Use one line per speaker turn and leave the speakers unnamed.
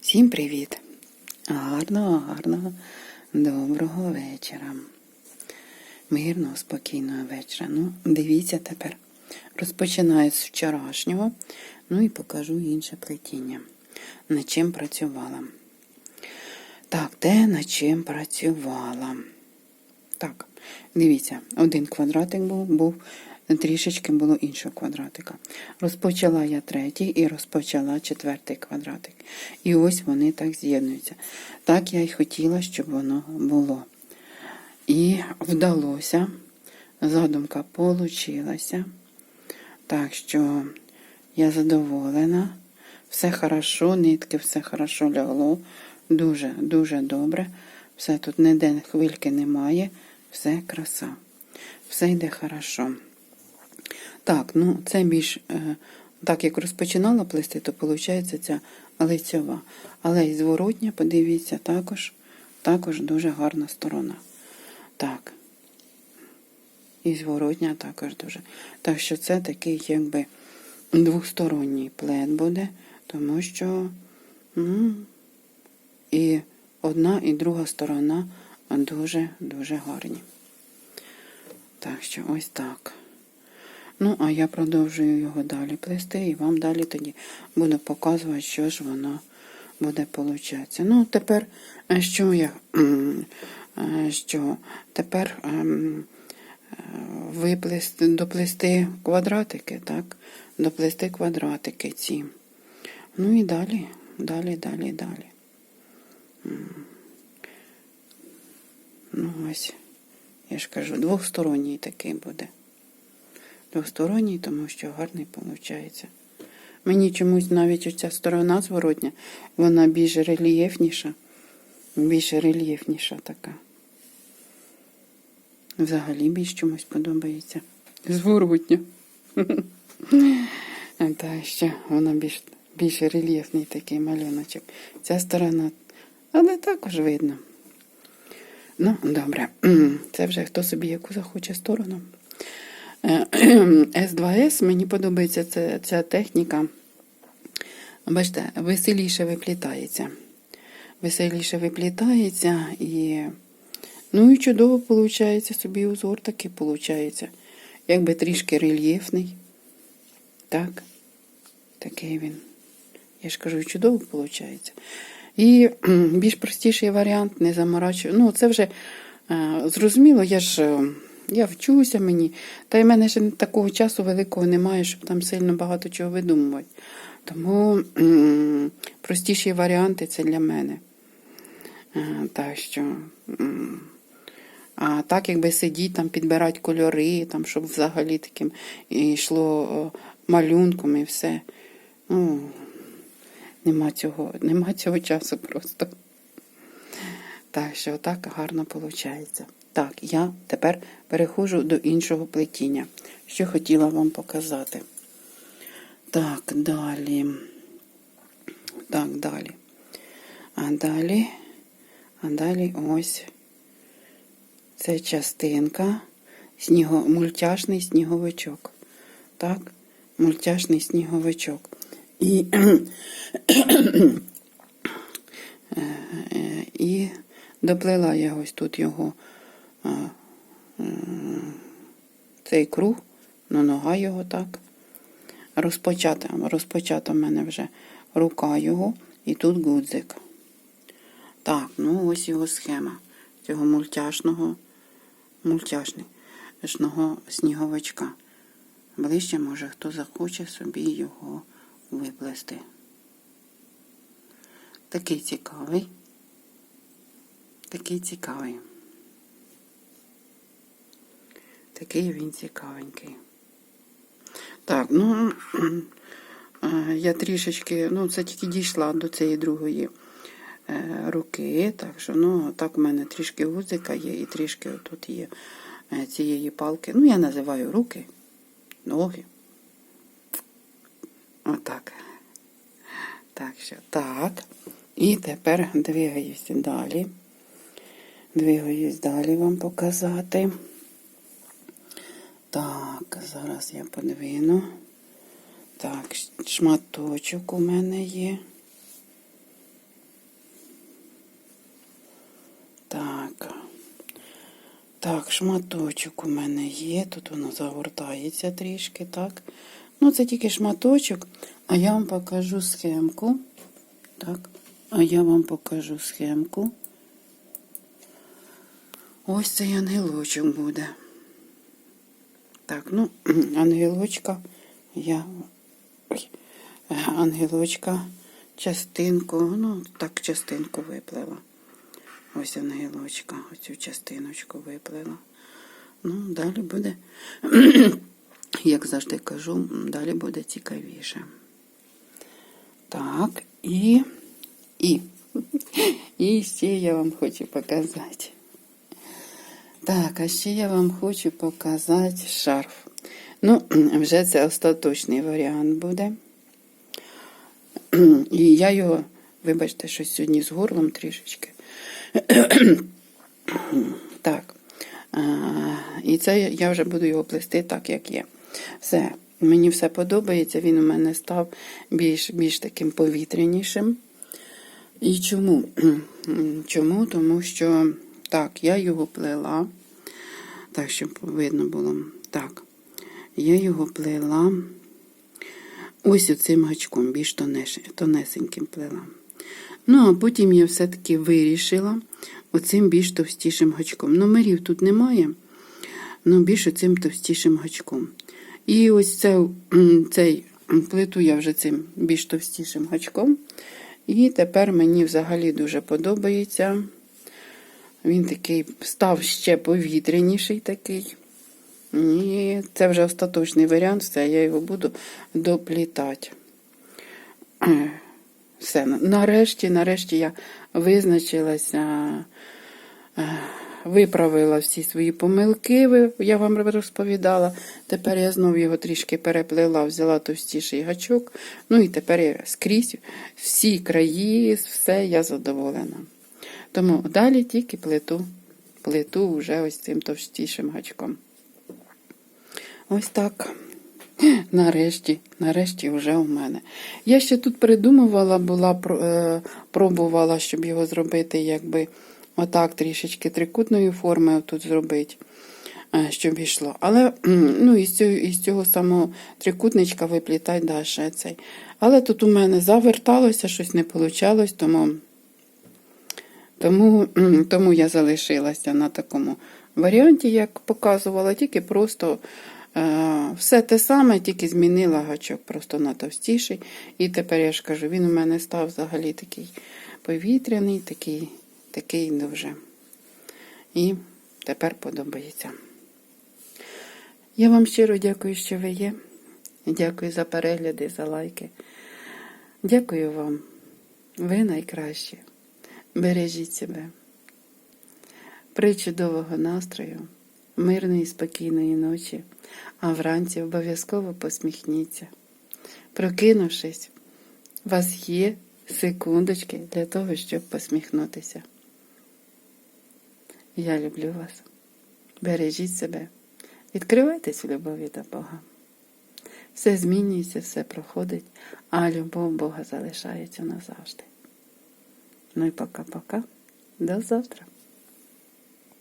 Всім привіт! Гарного, гарного, доброго вечора. Мирного, спокійного вечора. Ну, дивіться тепер. Розпочинаю з вчорашнього, ну і покажу інше плетіння. Над чим працювала. Так, де над чим працювала? Так, дивіться, один квадратик був, був трішечки було іншого квадратика. Розпочала я третій і розпочала четвертий квадратик. І ось вони так з'єднуються. Так я й хотіла, щоб воно було. І вдалося. Задумка получилася. Так що я задоволена. Все хорошо, нитки, все хорошо лягло. Дуже, дуже добре. Все тут ніде хвильки немає. Все краса. Все йде хорошо. Так, ну це більш, е, так як розпочинала плести, то виходить ця лицьова. Але й зворотня, подивіться, також, також дуже гарна сторона. Так. І зворотня також дуже. Так що це такий, якби, двосторонній плед буде, тому що ну, і одна, і друга сторона дуже-дуже гарні. Так що ось так. Ну, а я продовжую його далі плести, і вам далі тоді буду показувати, що ж воно буде получатися. Ну, тепер, е, що я е, що тепер ем, е, виплести, доплести квадратики, так? Доплести квадратики ці. Ну і далі, далі, далі, далі. Ну, ось, я ж кажу, двосторонній такий буде двосторонній, тому що гарний виходить. Мені чомусь навіть оця сторона зворотня, вона більш рельєфніша, більш рельєфніша така. Взагалі більш чомусь подобається. Зворотня. Так що вона більш більш рельєфний такий малюночок. Ця сторона, але також видно. Ну, добре, це вже хто собі яку захоче сторону. С2С, мені подобається ця, ця техніка. Бачите, веселіше виплітається. Веселіше виплітається і. Ну і чудово виходить, собі узор такий виходить. Якби трішки рельєфний. Так, такий він. Я ж кажу, чудово виходить. І більш простіший варіант, не заморачую. Ну, це вже зрозуміло, я ж. Я вчуся мені, та й в мене ще такого часу великого немає, щоб там сильно багато чого видумувати. Тому простіші варіанти це для мене. А, так що, а так, якби сидіти, там, підбирати кольори, там, щоб взагалі таким йшло малюнком і все. Ну, Нема цього, нема цього часу просто. Так що так гарно виходить. Так, я тепер переходжу до іншого плетіння, що хотіла вам показати. Так, далі. Так, далі. А далі, а далі ось це частинка, сніго, мультяшний сніговичок. Так, мультяшний сніговичок. І, і доплела я ось тут його цей круг, ну нога його так. Розпочата, розпочата в мене вже рука його і тут гудзик. Так, ну ось його схема цього мультяшного, мультяшного сніговичка. Ближче, може, хто захоче собі його виплести. Такий цікавий. Такий цікавий. Такий він цікавенький. Так, ну я трішечки, ну, це тільки дійшла до цієї другої е, руки. Так що, ну, так у мене трішки гузика є і трішки тут є е, цієї палки. Ну, я називаю руки, ноги. Отак. Так що, так. І тепер двигаюся далі. Двигаюсь далі вам показати. Зараз я подвину. Так, шматочок у мене є. Так. Так, шматочок у мене є. Тут воно загортається трішки, так. Ну, це тільки шматочок, а я вам покажу схемку. Так, а я вам покажу схемку. Ось цей ангелочок буде. Так, ну, ангелочка, я. Ангелочка, частинку, ну, так, частинку виплела. Ось ангелочка, оцю частиночку виплела. Ну, далі буде, як завжди кажу, далі буде цікавіше. Так, і, і, і ще я вам хочу показати. Так, а ще я вам хочу показати шарф. Ну, вже це остаточний варіант буде. І я його, вибачте, що сьогодні з горлом трішечки. Так. І це я вже буду його плести так, як є. Все. Мені все подобається. Він у мене став більш, більш таким повітрянішим. І чому? Чому? Тому що так, я його плела. Так, щоб видно було. Так, я його плела ось оцим гачком, більш тонесеньким плела. Ну, а потім я все-таки вирішила оцим більш товстішим гачком. Номерів тут немає, але більш оцим товстішим гачком. І ось це, цей плиту я вже цим більш товстішим гачком. І тепер мені взагалі дуже подобається. Він такий став ще повітряніший такий. І це вже остаточний варіант, все, я його буду доплітати. Все, нарешті, нарешті я визначилася, е, виправила всі свої помилки, я вам розповідала. Тепер я знову його трішки переплела, взяла товстіший гачок. Ну і тепер я скрізь всі краї, все я задоволена. Тому далі тільки плиту, плиту вже ось цим товстішим гачком. Ось так. Нарешті, нарешті вже у мене. Я ще тут придумувала, була, е, пробувала, щоб його зробити, якби отак трішечки трикутної форми тут зробити, е, щоб йшло. Але ну, із, цього, із цього самого трикутничка виплітай далі цей. Але тут у мене заверталося, щось не вийшло, тому, тому, тому я залишилася на такому варіанті, як показувала, тільки просто. Е, Все те саме, тільки змінила гачок просто на товстіший. І тепер я ж кажу, він у мене став взагалі такий повітряний, такий, такий дуже. І тепер подобається. Я вам щиро дякую, що ви є. Дякую за перегляди, за лайки. Дякую вам. Ви найкращі. Бережіть себе. Причудового настрою, мирної, спокійної ночі, а вранці обов'язково посміхніться. Прокинувшись, у вас є секундочки для того, щоб посміхнутися. Я люблю вас. Бережіть себе. Відкривайтесь в любові до Бога. Все змінюється, все проходить, а любов Бога залишається назавжди. Ну и пока-пока. До завтра.